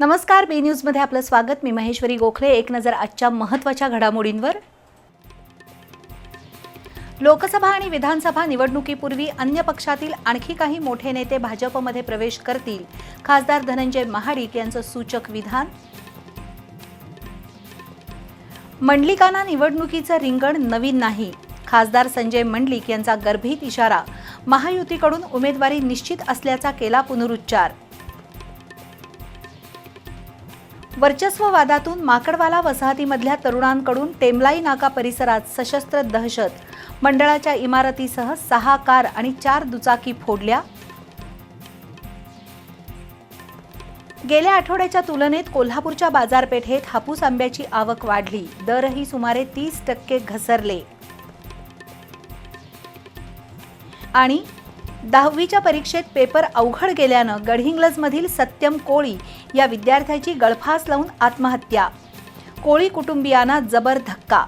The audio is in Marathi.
नमस्कार बी न्यूजमध्ये आपलं स्वागत. मी महेश्वरी गोखले. एक नजर आजच्या महत्त्वाच्या घडामोडींवर. लोकसभा आणि विधानसभा निवडणुकीपूर्वी अन्य पक्षातील आणखी काही मोठे नेते भाजपमध्ये प्रवेश करतील. खासदार धनंजय महाडिक यांचं सूचक विधान. मंडलिकांना निवडणुकीचं रिंगण नवीन नाही. खासदार संजय मंडलिक यांचा गर्भित इशारा. महायुतीकडून उमेदवारी निश्चित असल्याचा केला पुनरुच्चार. वर्चस्ववादातून माकडवाला वसाहतीमधल्या तरुणांकडून टेमलाई नाका परिसरात सशस्त्र दहशत. मंडळाच्या इमारतीसह सहा कार आणि चार दुचाकी फोडल्या. गेल्या आठवड्याच्या तुलनेत कोल्हापूरच्या बाजारपेठेत हापूस आंब्याची आवक वाढली. दरही सुमारे तीस टक्के घसरले. आणि दहावीच्या परीक्षेत पेपर अवघड गेल्यानं गडहिंग्लजमधील सत्यम कोळी या विद्यार्थ्याची गळफास लावून आत्महत्या. कोळी कुटुंबियांना जबर धक्का